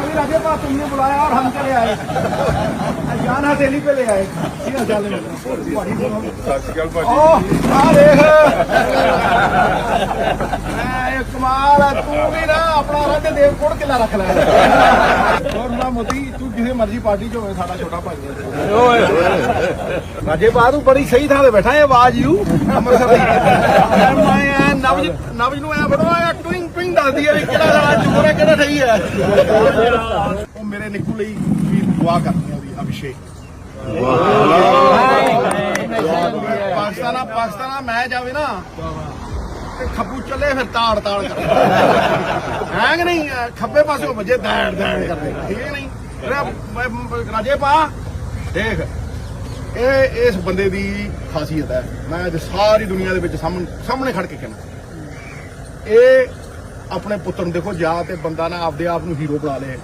अभी राजे पा तुमने बुलाया और हम चले आए जान हथेली पे ले आए ठीक है चल ओ आ देख ਐ ਕਮਾਲ ਆ ਤੂੰ ਵੀ ਨਾ ਆਪਣਾ ਰੱਜ ਦੇਵ ਕੋੜ ਕਿਲਾ ਰੱਖ ਲੈ। ਹੋਰ ਨਾ ਮੋਦੀ ਤੂੰ ਕਿਸੇ ਮਰਜ਼ੀ ਪਾਰਟੀ ਚ ਹੋਵੇ ਸਾਡਾ ਛੋਟਾ ਭਾਈ ਓਏ ਰਾਜੇ ਬਾ ਤੂੰ ਬੜੀ ਸਹੀ ਥਾਂ ਤੇ ਬੈਠਾ ਹੈ ਆਵਾਜ਼ ਯੂ ਅੰਮ੍ਰਿਤਸਰ ਦੀ। ਮੈਂ ਐ ਨਵਜ ਨਵਜ ਨੂੰ ਐ ਬੜਵਾ ਐ ਟੁਇੰਗ ਟੁਇੰਗ ਦੱਸਦੀ ਹੈ ਵੀ ਕਿਹੜਾ ਰਾਜ ਚੁੱਪ ਰਿਹਾ ਕਿਹੜਾ ਸਹੀ ਹੈ ਉਹ ਮੇਰੇ ਨਿੱਕੂ ਲਈ ਵੀ ਦੁਆ ਕਰਦੀ ਆ ਉਹਦੀ ਅਭਿਸ਼ੇਕ। ਪਾਕਿਸਤਾਨ ਨਾਲ ਪਾਕਿਸਤਾਨ ਨਾਲ ਮੈਚ ਆਵੇ ਨਾ ਤੇ ਖੱਬੂ ਚੱਲੇ, ਫਿਰ ਤਾੜ ਤਾੜ ਕਰਦੇ। ਹੈ ਕਿ ਨਹੀਂ? ਖੱਬੇ ਪਾਸੇ ਵੱਜੇ ਦੈੜ ਦੈੜ ਕਰਦੇ। ਠੀਕ ਹੈ ਨਹੀਂ? ਰਾਜੇ ਪਾ, ਦੇਖ, ਇਹ, ਇਸ ਬੰਦੇ ਦੀ ਖਾਸੀਅਤ ਹੈ। ਮੈਂ ਅੱਜ ਸਾਰੀ ਦੁਨੀਆ ਦੇ ਵਿੱਚ ਸਾਹਮਣੇ ਖੜ ਕੇ ਕਹਿੰਦਾ ਇਹ ਆਪਣੇ ਪੁੱਤਰ ਨੂੰ ਦੇਖੋ, ਜਾਂ ਤੇ ਬੰਦਾ ਨਾ ਆਪਦੇ ਆਪ ਨੂੰ ਹੀਰੋ ਬਣਾ ਲੇ,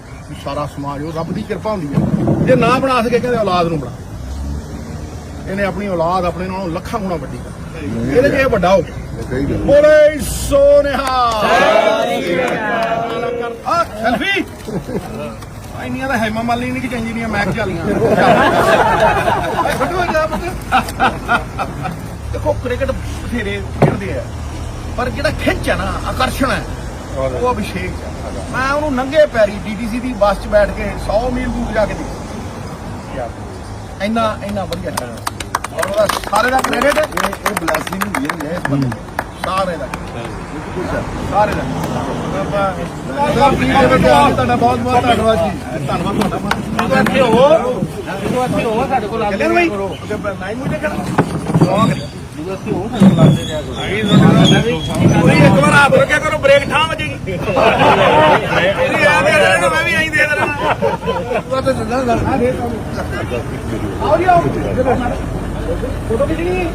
ਸਾਰਾ ਸਮਾਜ, ਉਹ ਰੱਬ ਦੀ ਕਿਰਪਾ ਹੁੰਦੀ ਹੈ। ਜੇ ਨਾ ਬਣਾ ਸਕੇ, ਕਹਿੰਦੇ ਔਲਾਦ ਨੂੰ ਬਣਾ। ਇਹਨੇ ਆਪਣੀ ਔਲਾਦ ਆਪਣੇ ਨਾਲੋਂ ਲੱਖਾਂ ਗੁਣਾ ਵੱਡੀ ਕਰ ਇਹਦੇ ਜੇ ਵੱਡਾ ਹੋ ਗਿਆ। ਬੋਲੇ ਸੋਨਿਹਾ ਆ ਸੈਲਫੀ ਇੰਨੀਆਂ ਤਾਂ ਹੈਮਾ ਮਾਲੀ ਨਹੀਂ ਕਿ ਚੰਜੀਆਂ ਮੈਕ ਚਾਲੀਆਂ ਫਟੋ ਜਾ ਪੁੱਤ। ਦੇਖੋ ਕ੍ਰਿਕਟ ਬਥੇਰੇ ਖੇਡਦੇ ਆ। ਪਰ ਜਿਹੜਾ ਖਿੱਚ ਹੈ ਨਾ ਆਕਰਸ਼ਣ ਹੈ ਉਹ ਅਭਿਸ਼ੇਕ ਹੈ। ਮੈਂ ਉਹਨੂੰ ਨੰਗੇ ਪੈਰੀ ਡੀਟੀਸੀ ਦੀ ਬੱਸ 'ਚ ਬੈਠ ਕੇ 100 ਮੀਲ ਦੂਰ ਜਾ ਕੇ ਦੇਖਿਆ ਇੰਨਾ ਇੰਨਾ ਵਧੀਆ ਚੱਲਦਾ ਔਰ ਉਹਦਾ ਸਾਰੇ ਦਾ ਕ੍ਰੈਡਿਟ ਇਹ ਬਲੈਸਿੰਗ ਹੁੰਦੀ ਹੈ ਇਸ ਬੰਦੇ ਦੀ। ਸਾਰੇ ਦਾ ਸਾਰੇ ਦਾ ਤੁਹਾਡਾ ਬਹੁਤ ਬਹੁਤ ਧੰਨਵਾਦ ਜੀ ਧੰਨਵਾਦ ਤੁਹਾਡਾ ਇੱਥੇ ਹੋ ਇੱਥੇ ਹੋ ਸਾਡੇ ਕੋਲ ਆਉਂਦੇ ਬਈ ਨਹੀਂ ਮੁਝੇ ਕਰ ਕੋਈ ਇੱਕ ਵਾਰ ਆਪ ਰੋਕਿਆ ਕਰੋ ਬ੍ਰੇਕ ਠਾਂ ਵਜੇਗੀ ਮੇਰੀ ਆ ਦੇ ਦੇਣਾ ਮੈਂ ਵੀ ਆਈ ਦੇ ਦੇਣਾ ਆਓ ਜੀ ਆਓ ਫੋਟੋ ਖਿੱਚਣੀ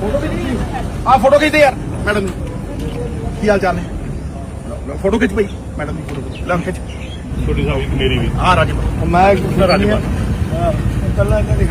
ਫੋਟੋ ਖਿੱਚਣੀ ਆ ਫੋਟੋ ਖਿੱਚਦੇ ਯਾਰ ਮੈਡਮ ਦੀ ਕੀ ਹਾਲ ਚਾਲ ਨੇ ਫੋਟੋ ਖਿੱਚ ਪਈ ਮੈਡਮ ਦੀ ਫੋਟੋ ਖਿੱਚ ਲੈ ਖਿੱਚ ਛੋਟੀ ਸਾਹਿਬ ਮੇਰੀ ਵੀ ਆ ਰਾਜੇ ਮੈਂ ਰਾਜਪਾਲ ਕੱਲਾ ਇਹਨਾਂ ਦੇ